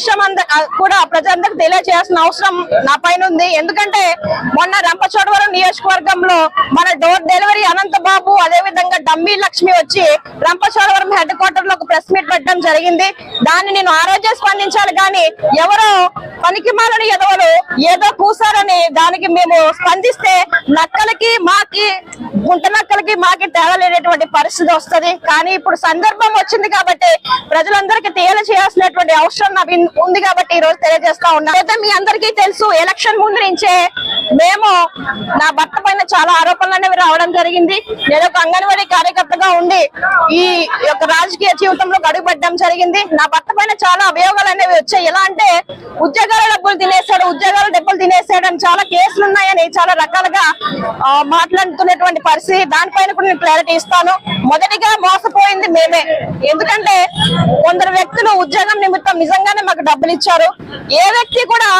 విషయం అంద కూడా ప్రజలందరికీ తెలియజేయాల్సిన అవసరం నా పైన ఉంది. ఎందుకంటే మొన్న రంపచోడవరం నియోజకవర్గంలో మన డోర్ డెలివరీ అనంత బాబు అదే విధంగా డమ్మీ లక్ష్మి వచ్చి రంపచోడవరం హెడ్ క్వార్టర్లో ఒక ప్రెస్ మీట్ పెట్టడం జరిగింది. దాన్ని నేను ఆ రోజే స్పందించాలి కానీ ఎవరో పనికి మాలని ఎదవలు ఏదో కూసారని దానికి మేము స్పందిస్తే నక్కలకి మాకి గుంట నక్కలకి మాకి తేడా లేనటువంటి పరిస్థితి వస్తది. కానీ ఇప్పుడు సందర్భం వచ్చింది కాబట్టి ప్రజలందరికీ తెలియజేయాల్సినటువంటి అవసరం నా ఉంది కాబట్టి ఈ రోజు తెలియజేస్తా ఉన్నా. అయితే మీ అందరికీ తెలుసు ఎలక్షన్ ముందు నుంచే మేము నా భర్త పైన చాలా ఆరోపణలు అనేవి రావడం జరిగింది. నేను ఒక అంగన్వాడీ కార్యకర్తగా ఉండి ఈ యొక్క రాజకీయ జీవితంలో గడుగుపడడం జరిగింది. నా భర్త పైన చాలా అభియోగాలు అనేవి వచ్చాయి. ఎలా అంటే ఉద్యోగాల డబ్బులు తినేసాడు ఉద్యోగాల డబ్బులు తినేసాడు చాలా కేసులు ఉన్నాయని చాలా రకాలుగా మాట్లాడుతున్నటువంటి పరిస్థితి. దానిపైన కూడా నేను క్లారిటీ ఇస్తాను. మొదటిగా మోసపోయింది మేమే. ఎందుకంటే కొందరు వ్యక్తులు ఉద్యోగం నిమిత్తం నిజంగానే మాకు డబ్బులు ఇచ్చారు. ఏ వ్యక్తి కూడా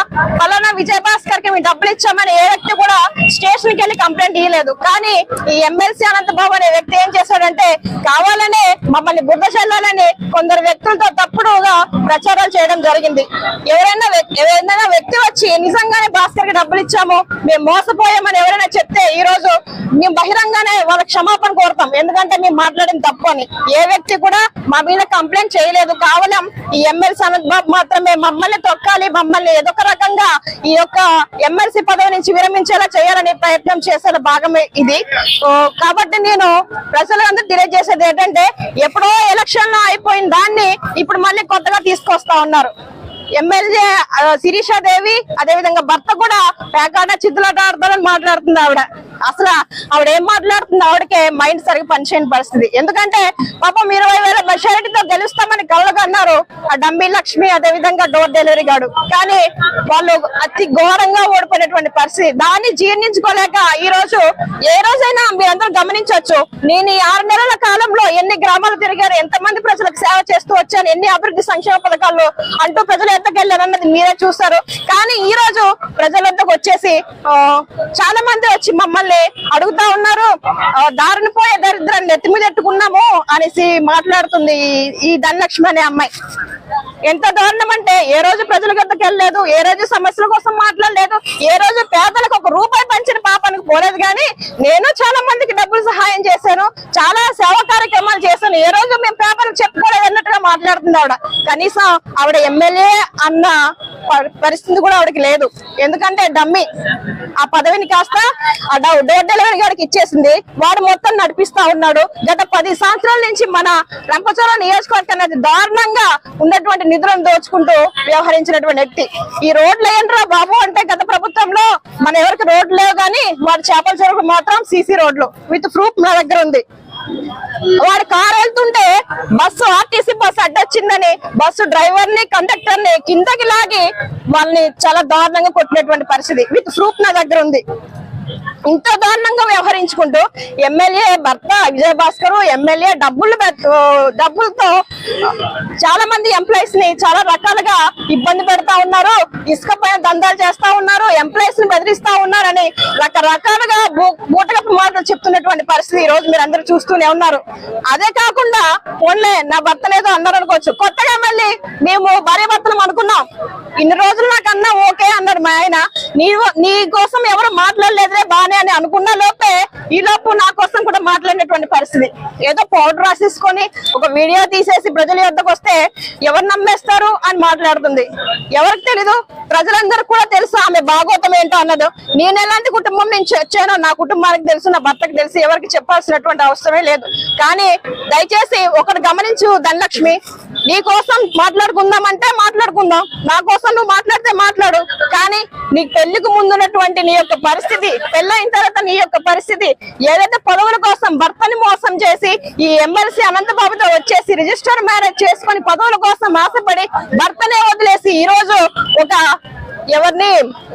పలానా విజయ్ భాస్కర్కి మేము డబ్బులు ఇచ్చామని ఏ వ్యక్తి కూడా స్టేషన్కి వెళ్ళి కంప్లైంట్ ఇవ్వలేదు కానీ ఈ ఎమ్మెల్సీ అనంతబాబు అనే వ్యక్తి ఏం చేశాడంటే కావాలనే మమ్మల్ని బుద్ధ చెల్లాలని కొందరు వ్యక్తులతో తప్పుడుగా ప్రచారాలు చేయడం జరిగింది. ఎవరైనా ఏదైనా ఎవరైనా వ్యక్తి వచ్చి నిజంగానే భాస్కర్కి డబ్బులు ఇచ్చాము మేము మోసపోయామని ఎవరైనా చెప్తే ఈ రోజు మేము బహిరంగానే వాళ్ళ క్షమాపణ కోరుతాం. ఎందుకంటే మేము మాట్లాడిన తప్పు అని. ఏ వ్యక్తి కూడా మా మీద కంప్లైంట్ చేయలేదు. కేవలం ఈ ఎమ్మెల్సీ అనంత్ బాబు మాత్రమే మమ్మల్ని తొక్కాలి మమ్మల్ని ఏదో ఒక రకంగా ఈ యొక్క ఎమ్మెల్సీ పదవి నుంచి విరమించేలా చేయాలనే ప్రయత్నం చేసిన భాగమే ఇది. కాబట్టి నేను ప్రజలందరూ తెలియజేసేది ఏంటంటే ఎప్పుడో ఎలక్షన్లో అయిపోయిన దాన్ని ఇప్పుడు మళ్ళీ కొత్తగా తీసుకొస్తా ఉన్నారు. ఎమ్మెల్యే శిరీషా దేవి అదే విధంగా భర్త కూడా పేకాట చిత్తులాట ఆడతారని మాట్లాడుతుంది ఆవిడ. అసలు ఆవిడ ఏం మాట్లాడుతుంది? ఆవిడకే మైండ్ సరిగ్గా పనిచేయని పరిస్థితి. ఎందుకంటే పాపం ఇరవై వేల మెజారిటీతో గెలుస్తామని కళ్ళగా అన్నారు. ఆ డంబీ లక్ష్మి అదే విధంగా డోర్ డెలివరీ గాడు. కానీ వాళ్ళు అతి ఘోరంగా ఓడిపోయినటువంటి పరిస్థితి. దాన్ని జీర్ణించుకోలేక ఈ రోజు ఏ గమనించవచ్చు. నేను ఈ ఆరు నెలల కాలంలో ఎన్ని గ్రామాలు తిరిగారు ఎంతమంది ప్రజలకు సేవ చేస్తూ వచ్చాను ఎన్ని అభివృద్ధి సంక్షేమ పథకాలు అంటూ ప్రజలు ఎంతకెళ్ళారు అన్నది మీరే చూస్తారు కానీ ఈ రోజు ప్రజలందరికి వచ్చేసి చాలా మంది వచ్చి మమ్మల్ని అడుగుతా ఉన్నారు. దారిని పోయే దరిద్రాన్ని నెత్తి అనేసి మాట్లాడుతుంది ఈ ధనలక్ష్మి అనే అమ్మాయి. ఎంత దారుణం అంటే ఏ రోజు ప్రజల గద్దకు వెళ్ళలేదు ఏ రోజు సమస్యల కోసం మాట్లాడలేదు ఏ రోజు పేదలకు ఒక రూపాయి పంచిన పాపానికి పోలేదు కానీ నేను చాలా మందికి డబ్బులు సహాయం చేశాను చాలా సేవా కార్యక్రమాలు చేశాను ఏ రోజు మేము పేపర్లు చెప్పుకోలేదు అన్నట్టుగా మాట్లాడుతుంది ఆవిడ కనీసం ఆవిడ ఎమ్మెల్యే అన్న పరిస్థితి కూడా ఆవిడకి లేదు. ఎందుకంటే డమ్మి ఆ పదవిని కాస్త ఆ డోర్ డెలివరీ గారికి ఇచ్చేసింది. వాడు మొత్తం నడిపిస్తా ఉన్నాడు. గత పది సంవత్సరాల నుంచి మన రంపచోళ నియోజకవర్గం అనేది దారుణంగా ఉన్నటువంటి నిధులను దోచుకుంటూ వ్యవహరించినటువంటి వ్యక్తి. ఈ రోడ్లు ఏంట్రా బాబు అంటే గత ప్రభుత్వంలో మన ఎవరికి రోడ్లు లేవు కానీ వాడు చేపల చెరువులు మాత్రం సీసీ రోడ్లు. విత్ ప్రూఫ్ నా దగ్గర ఉంది. వాడు కారు వెళ్తుంటే బస్సు ఆర్టీసీ బస్సు అడ్డొచ్చిందని బస్సు డ్రైవర్ని కండక్టర్ని కిందకి లాగి వాళ్ళని చాలా దారుణంగా కొట్టినటువంటి పరిస్థితి. విత్ ప్రూఫ్ నా దగ్గర ఉంది. ఇంత దారుణంగా వ్యవహరించుకుంటూ ఎమ్మెల్యే భర్త విజయ భాస్కర్ ఎమ్మెల్యే డబ్బులు డబ్బులతో చాలా మంది ఎంప్లాయీస్ని చాలా రకాలుగా ఇబ్బంది పెడతా ఉన్నారు ఇసుక పైన దందాలు చేస్తా ఉన్నారు ఎంప్లాయీస్ని బెదిరిస్తా ఉన్నారని రకరకాలుగా బూ- బూటకపు మాటలు చెప్తున్నటువంటి పరిస్థితి ఈ రోజు మీరు అందరూ చూస్తూనే ఉన్నారు. అదే కాకుండా ఓన్లే నా భర్తనేదో అన్నారు అనుకోవచ్చు. కొత్తగా మళ్ళీ మేము భార్య భర్తలు అనుకున్నాం. ఇన్ని రోజులు నాకన్నా ఓకే అన్నారు మా ఆయన. నీ నీ కోసం ఎవరు మాట్లాడలేదులే బానే అని అనుకున్న లోపే ఈ లోపు నా కోసం కూడా మాట్లాడినటువంటి పరిస్థితి. ఏదో పౌడర్ రాసేసుకొని ఒక వీడియో తీసేసి ప్రజల యొద్దకు వస్తే ఎవరు నమ్మేస్తారు అని మాట్లాడుతుంది. ఎవరికి తెలీదు? ప్రజలందరూ కూడా తెలుసు ఆమె భాగోతం ఏంటో అన్నది. నేను ఎలాంటి కుటుంబం నుంచి వచ్చానో నా కుటుంబానికి తెలుసు నా భర్తకు తెలుసు ఎవరికి చెప్పాల్సినటువంటి అవసరమే లేదు. కానీ దయచేసి ఒకటి గమనించు ధనలక్ష్మి నీ కోసం మాట్లాడుకుందామంటే మాట్లాడుకుందాం. నా కోసం నువ్వు మాట్లాడితే మాట్లాడు. కానీ నీ పెళ్ళికి ముందున్నటువంటి నీ యొక్క పరిస్థితి పెళ్ళైన తర్వాత నీ యొక్క పరిస్థితి ఏదైతే పొడవుల కోసం భర్త ఈ ఎమ్మెల్సీ అనంతబాబుతో వచ్చేసి రిజిస్టర్ మ్యారేజ్ చేసుకొని పదవుల కోసం ఆశపడి భర్తనే వదిలేసి ఈ రోజు ఒక ఎవరిని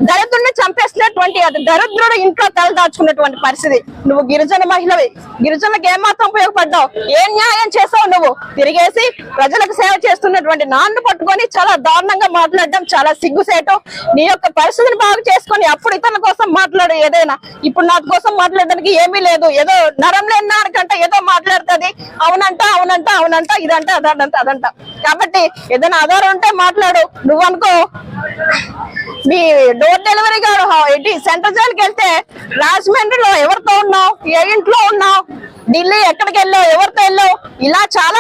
దరిద్రుని చంపేసినటువంటి అది దరిద్రుడు ఇంట్లో తలదాచుకున్నటువంటి పరిస్థితి. నువ్వు గిరిజన మహిళవి. గిరిజనులకు ఏమాత్రం ఉపయోగపడ్డావు? ఏం న్యాయం చేసావు నువ్వు? తిరిగేసి ప్రజలకు సేవ చేస్తున్నటువంటి నాన్ను పట్టుకొని చాలా దారుణంగా మాట్లాడడం చాలా సిగ్గుసేటు. నీ యొక్క పరిస్థితిని బాగు చేసుకొని అప్పుడు ఇతని కోసం మాట్లాడు ఏదైనా. ఇప్పుడు నా కోసం మాట్లాడడానికి ఏమీ లేదు. ఏదో నరం లేని నాన్నకంటే ఏదో ఉంటది. అవునంట అవునంట అవునంట ఇదంట అదంట అదంట. కాబట్టి ఏదైనా ఆధారం ఉంటే మాట్లాడు. నువ్వు అనుకో మీ డోర్ డెలివరీ గారు ఏంటి సెంట్రల్ జైలుకి వెళ్తే రాజమండ్రిలో ఎవరితో ఉన్నావు? ఏ ఇంట్లో ఉన్నావు? ఢిల్లీ ఎక్కడికి వెళ్ళావు? ఎవరితో వెళ్ళావు? ఇలా చాలా